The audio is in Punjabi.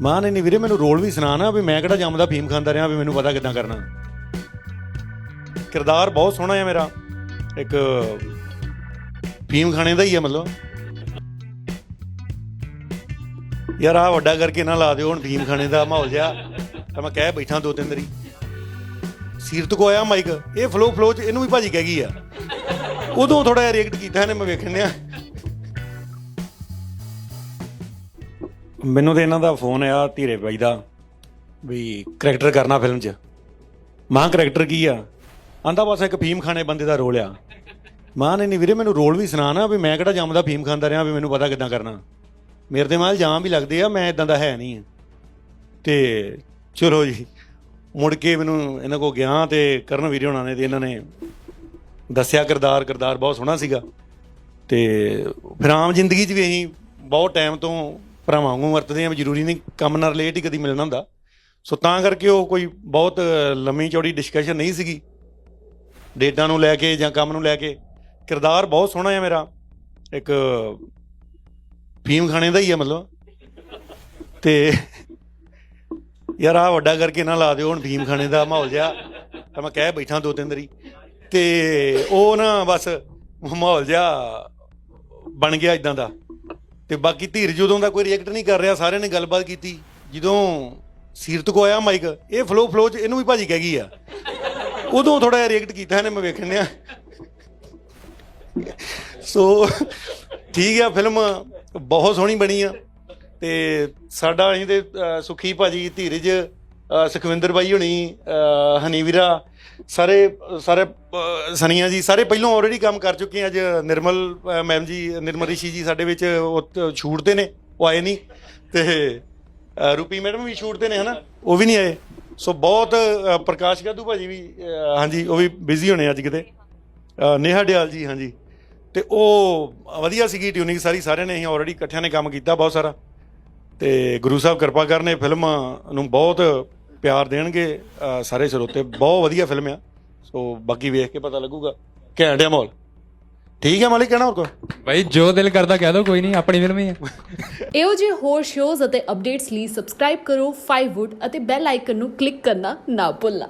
ਮਾਂ ਨੇ ਨਹੀਂ ਵੀਰੇ, ਮੈਨੂੰ ਰੋਲ ਵੀ ਸੁਣਾ ਨਾ ਵੀ ਮੈਂ ਕਿਹੜਾ ਜੰਮਦਾ ਫੀਮ ਖਾਂਦਾ ਰਿਹਾ, ਵੀ ਮੈਨੂੰ ਪਤਾ ਕਿੱਦਾਂ ਕਰਨਾ। ਕਿਰਦਾਰ ਬਹੁਤ ਸੋਹਣਾ ਹੈ ਮੇਰਾ। ਇੱਕ ਫੀਮ ਖਾਣੇ ਦਾ ਹੀ ਹੈ ਮਤਲਬ। ਯਾਰ ਆ ਵੱਡਾ ਕਰਕੇ ਨਾ ਲਾ ਦਿਓ, ਹੁਣ ਫੀਮ ਖਾਣੇ ਦਾ ਮਾਹੌਲ ਜਿਹਾ। ਤਾਂ ਮੈਂ ਕਹਿ ਬੈਠਾ ਦੋ ਤਿੰਨ ਵਾਰੀ। ਸੀਰਤ ਕੋ ਆਇਆ ਮਾਈਕ? ਇਹ ਫਲੋ ਫਲੋ ਚ ਇਹਨੂੰ ਵੀ ਭਾਜੀ ਕਹਿ ਗਈ ਆ। ਉਦੋਂ ਥੋੜਾ ਜਿਹਾ ਰਿਐਕਟ ਕੀਤਾ ਇਹਨੇ, ਮੈਂ ਵੇਖਣ ਡਿਆ। ਮੈਨੂੰ ਤੇ ਇਹਨਾਂ ਦਾ ਫੋਨ ਆਇਆ ਧੀਰੇ ਬਾਈ ਦਾ, ਵੀ ਕਰੈਕਟਰ ਕਰਨਾ ਫਿਲਮ 'ਚ। ਮਾਂ ਕਰੈਕਟਰ ਕੀ ਆ? ਆਂਦਾ ਬਸ ਇੱਕ ਫੀਮ ਖਾਣੇ ਬੰਦੇ ਦਾ ਰੋਲ ਆ। ਮਾਂ ਨੇ ਨਹੀਂ ਵੀਰੇ ਮੈਨੂੰ ਰੋਲ ਵੀ ਸੁਣਾ ਨਾ, ਵੀ ਮੈਂ ਕਿਹੜਾ ਜੰਮਦਾ ਫੀਮ ਖਾਂਦਾ ਰਿਹਾ, ਵੀ ਮੈਨੂੰ ਪਤਾ ਕਿੱਦਾਂ ਕਰਨਾ। ਮੇਰੇ ਤੇ ਮਾਲ ਜਾਮ ਵੀ ਲੱਗਦੇ ਆ, ਮੈਂ ਇਦਾਂ ਦਾ ਹੈ ਨਹੀਂ ਆ। ਤੇ ਚਲੋ ਜੀ, ਮੁੜ ਕੇ ਮੈਨੂੰ ਇਹਨਾਂ ਕੋ ਗਿਆ ਤੇ ਕਰਨ ਵੀਰੇ ਹੋਣਾ ਨੇ ਤੇ ਇਹਨਾਂ ਨੇ ਦੱਸਿਆ ਕਿਰਦਾਰ ਕਿਰਦਾਰ ਬਹੁਤ ਸੋਹਣਾ ਸੀਗਾ। ਤੇ ਫਿਰ ਆਮ ਜ਼ਿੰਦਗੀ 'ਚ ਵੀ ਅਸੀਂ ਬਹੁਤ ਟਾਈਮ ਤੋਂ ਭਰਾਵਾਂ ਵਾਂਗੂ ਵਰਤਦੇ ਆ ਵੀ ਜ਼ਰੂਰੀ ਨਹੀਂ ਕੰਮ ਨਾਲ ਰਿਲੇਟ ਹੀ ਕਦੀ ਮਿਲਣਾ ਹੁੰਦਾ। ਸੋ ਤਾਂ ਕਰਕੇ ਉਹ ਕੋਈ ਬਹੁਤ ਲੰਮੀ ਚੌੜੀ ਡਿਸਕਸ਼ਨ ਨਹੀਂ ਸੀਗੀ। ਡੇਟਾਂ ਨੂੰ ਲੈ ਕੇ ਜਾਂ ਕੰਮ ਨੂੰ ਲੈ ਕੇ। ਕਿਰਦਾਰ ਬਹੁਤ ਸੋਹਣਾ ਹੈ ਮੇਰਾ। ਇੱਕ ਫੀਮ ਖਾਣੇ ਦਾ ਹੀ ਹੈ ਮਤਲਬ। ਤੇ ਯਾਰ ਆ ਵੱਡਾ ਕਰਕੇ ਨਾ ਲਾ ਦਿਓ, ਹੁਣ ਫੀਮ ਖਾਣੇ ਦਾ ਮਾਹੌਲ ਜਿਹਾ। ਤਾਂ ਮੈਂ ਕਹਿ ਬੈਠਾ ਦੋ ਤਿੰਨ ਵਾਰੀ। ਤੇ ਉਹ ਨਾ ਬਸ ਮਾਹੌਲ ਜਿਹਾ ਬਣ ਗਿਆ ਇਦਾਂ ਦਾ। ਤੇ ਬਾਕੀ ਧੀਰਜ ਉਦੋਂ ਦਾ ਕੋਈ ਰਿਐਕਟ ਨਹੀਂ ਕਰ ਰਿਹਾ ਸਾਰਿਆਂ ਨੇ ਗੱਲਬਾਤ ਕੀਤੀ। ਜਦੋਂ ਸੀਰਤ ਕੋ ਆਇਆ ਮਾਈਕ ਇਹ ਫਲੋ ਫਲੋ ਚ ਇਹਨੂੰ ਵੀ ਭਾਜੀ ਕਹਿ ਗਈ ਆ। ਉਦੋਂ ਥੋੜਾ ਜਿਹਾ ਰਿਐਕਟ ਕੀਤਾ ਇਹਨੇ ਮੈਂ ਵੇਖਣ ਡਿਆ। ਸੋ ਠੀਕ ਆ ਫਿਲਮ ਬਹੁਤ ਸੋਹਣੀ ਬਣੀ ਆ। ਤੇ ਸਾਡਾ ਅਸੀਂ ਤੇ ਅਹ, ਸੁਖੀ ਭਾਜੀ ਧੀਰਜ ਸੁਖਵਿੰਦਰ ਬਾਈ ਹੁਣੀ ਹਨੀਵੀਰਾ ਸਾਰੇ ਸਾਰੇ ਸਨੀਆ ਜੀ ਸਾਰੇ ਪਹਿਲਾਂ ਆਲਰੇਡੀ ਕੰਮ ਕਰ ਚੁੱਕੇ ਅੱਜ ਨਿਰਮਲ ਮੈਮ ਜੀ ਨਿਰਮਲ ਰਿਸ਼ੀ ਜੀ ਸਾਡੇ ਵਿੱਚ ਉਹ ਤ- ਤੇ ਨੇ ਉਹ ਆਏ ਨਹੀਂ ਤੇ ਰੂਪੀ ਮੈਡਮ ਵੀ ਛੂਟ ਤੇ ਨੇ ਹਨਾ? ਉਹ ਵੀ ਨਹੀਂ ਆਏ। ਸੋ ਬਹੁਤ ਅਹ, ਪ੍ਰਕਾਸ਼ ਗਾਦੂ ਭਾਜੀ ਵੀ ਹਾਂਜੀ ਉਹ ਵੀ ਬਿਜ਼ੀ ਹੋਣੇ ਅੱਜ ਕਿਤੇ। ਨੇਹਾ ਡਿਆਲ ਜੀ ਹਾਂਜੀ। ਤੇ ਉਹ ਵਧੀਆ ਸੀਗੀ ਟਿਊਨਿੰਗ ਸਾਰੀ ਸਾਰਿਆਂ ਨੇ ਅਸੀਂ ਆਲਰੇਡੀ ਇਕੱਠਿਆਂ ਨੇ ਕੰਮ ਕੀਤਾ ਬਹੁਤ ਸਾਰਾ। ਤੇ ਗੁਰੂ ਸਾਹਿਬ ਕਿਰਪਾ ਕਰਨੇ ਫਿਲਮ ਨੂੰ ਬਹੁਤ ਪਿਆਰ ਦੇਣਗੇ ਸਾਰੇ ਸਰੋਤੇ ਬਹੁਤ ਵਧੀਆ ਫਿਲਮ ਆ। ਸੋ ਬਾਕੀ ਵੇਖ ਕੇ ਪਤਾ ਲੱਗੂਗਾ। ਘੈਂਟ ਆ ਮਾਹੌਲ। ਠੀਕ ਹੈ ਮਾਲਿਕ ਕਹਿਣਾ ਹੋਰ ਕੋਈ? ਭਾਈ ਜੋ ਦਿਲ ਕਰਦਾ ਕਹਿ ਦੋ ਕੋਈ ਨਹੀਂ ਆਪਣੀ ਫਿਲਮ ਹੀ ਹੈ ਇਹੋ ਜਿਹੇ ਹੋਰ ਸ਼ੋਜ਼ ਅਤੇ ਅਪਡੇਟਸ ਲਈ ਸਬਸਕ੍ਰਾਈਬ ਕਰੋ 5wood ਅਤੇ ਬੈਲ ਆਈਕਨ ਨੂੰ ਕਲਿੱਕ ਕਰਨਾ ਨਾ ਭੁੱਲਣਾ।